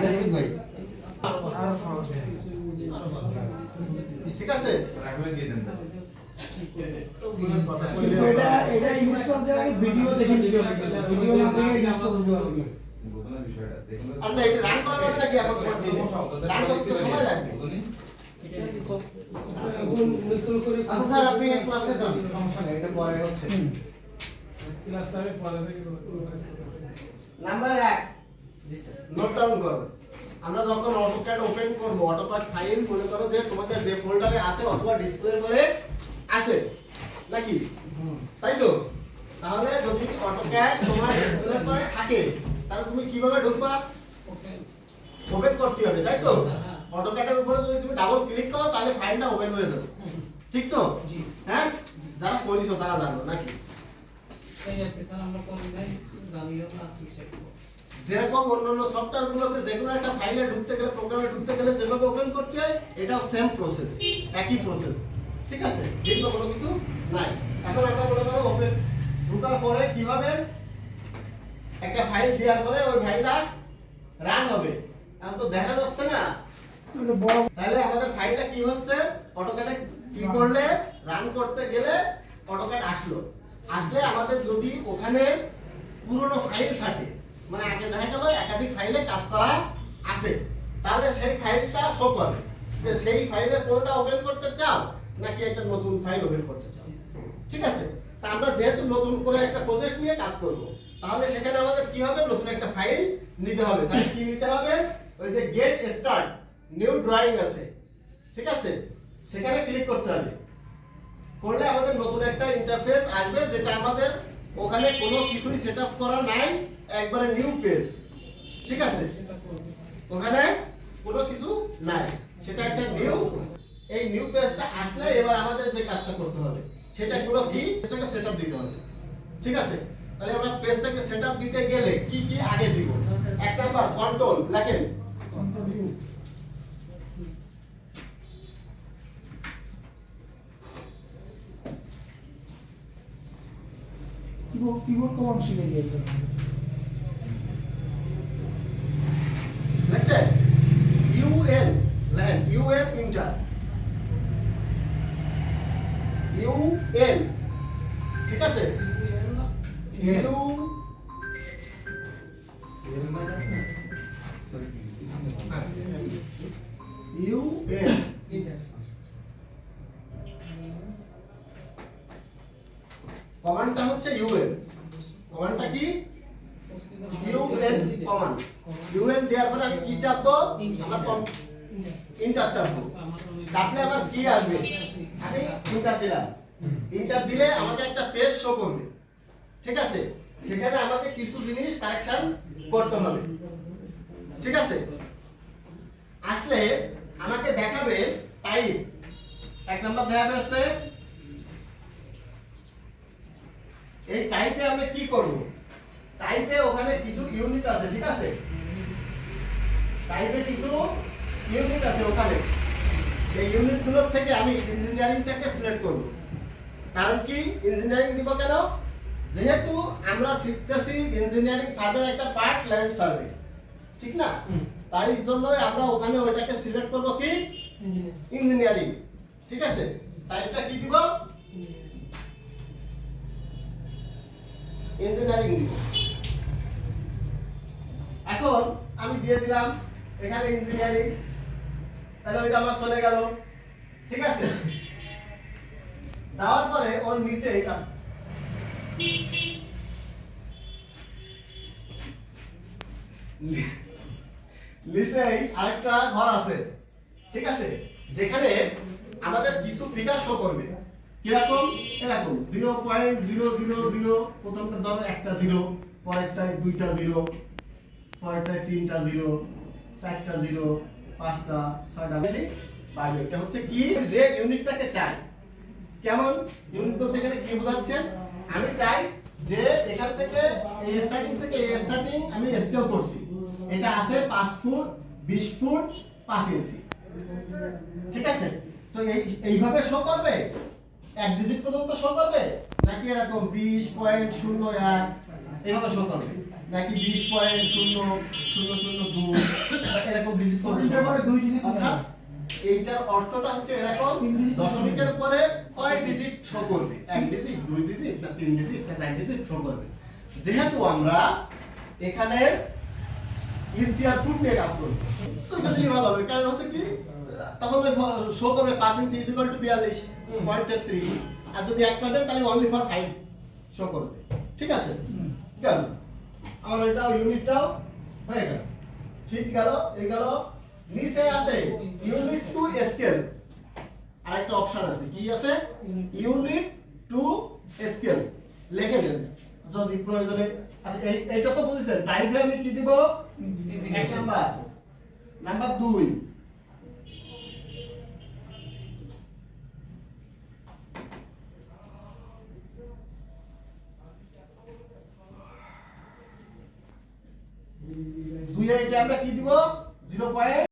ভাই ঠিক আছে? কথা কিন্তু বললে এটা এটা ইনস্টল দেওয়ার আগে ভিডিও দেখে নিতে হবে ভিডিও না দেখে ইনস্টল দিতে হবে না। আর না এটা রান করা যাবে নাকি এখন তোমার দিলে রান করতে সময় লাগবে। আচ্ছা স্যার আপনি ক্লাসে যান সমস্যা নেই এটা পরে হচ্ছে। নাম্বার এক। নোট ডাউন করো। আমরা যখন অটোক্যাড ওপেন করব অটোক্যাড ফাইল মনে করো যে তোমাদের যে ফোল্ডারে আছে অথবা ডিসপ্লে করে আছে নাকি? তাই তো? তাহলে যদি অটোক্যাড তোমার ডিসপ্লে করে থাকে তাহলে তুমি কীভাবে ঢুকবা? ওপেন করতে হবে তাই তো? অটোক্যাডের উপরে যদি তুমি ডাবল ক্লিক করো তাহলে ফাইলটা ওপেন হয়ে যাবে। ঠিক তো? হ্যাঁ? যারা করিছো তারা জানো নাকি? যেরকম অন্যান্য সফটওয়্যার গুলোতে যেকোনো একটা ফাইলে ঢুকতে গেলে প্রোগ্রামে ঢুকতে গেলে যেভাবে ওপেন করতে হয় এটাও সেম প্রসেস একই প্রসেস ঠিক আছে? ভিন্ন কোনো কিছু? নাই। এখন আমরা মনে করো ওপেন ঢোকার পরে কি হবে একটা ফাইল দেওয়ার পরে ওই ফাইলটা রান হবে? এখন তো দেখা যাচ্ছে না। তাহলে আমাদের ফাইলটা কি হচ্ছে? অটোক্যাডে কি করলে রান করতে গেলে অটোক্যাড আসলো আসলে আমাদের যদি ওখানে পুরনো ফাইল থাকে মানে আগে দেখা গেল একাধিক ফাইলে কাজ করা আছে, তাহলে সেই ফাইলটা শো করে যে সেই ফাইলের কোনটা ওপেন করতে চাও, নাকি একটা নতুন ফাইল ওপেন করতে চাও। ঠিক আছে? তা আমরা যেহেতু নতুন করে একটা প্রজেক্ট নিয়ে কাজ করব, তাহলে সেখানে আমাদের কি হবে? নতুন একটা ফাইল নিতে হবে। তাহলে কি নিতে হবে? ওই যে গেট স্টার্ট নিউ ড্রয়িং আছে। ঠিক আছে? সেখানে ক্লিক করতে হবে। করলে আমাদের নতুন একটা ইন্টারফেস আসবে, যেটা আমাদের ওখানে কোনো কিছুই সেটআপ করা নাই, একবারে নিউ পেজ ঠিক আছে? ওখানে কোনো কিছু নাই। সেটা একটা নিউ এই নিউ পেজটা আসলে এবার আমাদের যে কাজটা করতে হবে সেটা গুলো কি? সেটাকে সেটআপ দিতে হবে। ঠিক আছে? তাহলে আমরা পেজটাকে সেটআপ দিতে গেলে কি কি আগে দিব? এক নাম্বার কন্ট্রোল লেখেন কিবোর্ড কিবোর্ড কমান্ড শিখে গিয়েছে লেখছেন ইউএন লেখেন ইউএন ইন্টার ইউএন ঠিক আছে? ইউ ইউএন কমান্ডটা হচ্ছে ইউএন কমান্ডটা কি? ইউএন কমান্ড ইউএন দেওয়ার পরে আমি কি চাপবো? আমার ইন্টার চাপবো। চাপলে আমার কি আসবে? আমি ইন্টার দিলাম। ইন্টার দিলে আমাকে একটা পেজ শো করবে। ঠিক আছে? সেখানে আমাকে কিছু জিনিস কারেকশন করতে হবে। ঠিক আছে? আসলে আমাকে দেখাবে টাইপ এক নাম্বার দেখাবে হচ্ছে, এই টাইপে আমরা কি করব? টাইপে ওখানে কিছু ইউনিট আছে, ঠিক আছে? টাইপে কিছু ইউনিট আছে ওখানে। এই ইউনিটগুলোর থেকে আমি ইঞ্জিনিয়ারিংটাকে সিলেক্ট করব। কারণ কি? ইঞ্জিনিয়ারিং দিব কেন? যেহেতু আমরা শিখতেছি ইঞ্জিনিয়ারিং সার্ভে একটা পার্ট ল্যান্ড সার্ভে ঠিক না? তাই জন্যই আমরা ওখানে ওইটাকে সিলেক্ট করব কি? ইঞ্জিনিয়ারিং ঠিক আছে? টাইপটা কি দিব? ইঞ্জিনিয়ারিং দিব। এখন আমি দিয়ে দিলাম এখানে ইঞ্জিনিয়ারিং তাহলে ওইটা আমার চলে গেল। ঠিক আছে? যাওয়ার পরে ওর নিচে নিচেই আরেকটা ঘর আছে, ঠিক আছে? যেখানে আমাদের কিছু ফিগার শো করবে। কীরকম? এরকম zero point zero zero zero প্রথমটা ধরো একটা জিরো পরেরটায় দুইটা জিরো পরেরটায় তিনটা জিরো চারটা জিরো পাঁচটা, ছয়টা বাইরে এটা হচ্ছে কি? যে ইউনিটটাকে চাই কেমন? ইউনিট বলতে গেলে কি বোঝাচ্ছেন আমি চাই যে এখান থেকে এই স্টার্টিং থেকে এই স্টার্টিং আমি স্কেল করছি। এটা আছে পাঁচ ফুট বিশ ফুট পাঁচ ইঞ্চি। ঠিক আছে? তো এই এইভাবে শো করবে? এক ডিজিট পর্যন্ত শো করবে? নাকি এরকম বিশ পয়েন্ট শূন্য এক এইভাবে শো করবে? নাকি বিশ পয়েন্ট শূন্য শূন্য শূন্য দুই এরকম ডিজিট করলে তিনটার পরে দুই নেবে। অর্থাৎ এইটার অর্থটা হচ্ছে এরকম দশমিকের কয় ডিজিট শো করবে? এক ডিজিট দুই ডিজিট না তিন ডিজিট না চার ডিজিট শো করবে? যেহেতু আমরা এখানে ইনসিয়ার ফুট নিয়ে কাজ করব তো দিলে ভালো হবে। কারণ হচ্ছে কি তখন শো করবে পাঁচ ইঞ্চি ইজ ইকুয়াল টু বিয়াল্লিশ পয়েন্ট তেত্রিশ। আর যদি একটা দেন তাহলে অনলি ফর ফাইভ শো করবে। ঠিক আছে। গেল। আমার এটাও ইউনিটটাও হয়ে গেল। ফিট গেল এই গেল। নিচে আছে ইউনিট টু স্কেল আরেকটা অপশন আছে। কি আছে? ইউনিট টু স্কেল লিখে দেন যদি প্রয়োজনে আচ্ছা এই এইটা তো বুঝেছেন। টাইপে আমি কি দিব? এক নাম্বার নাম্বার দুই। দুই এটা আমরা কি দিব? Zero point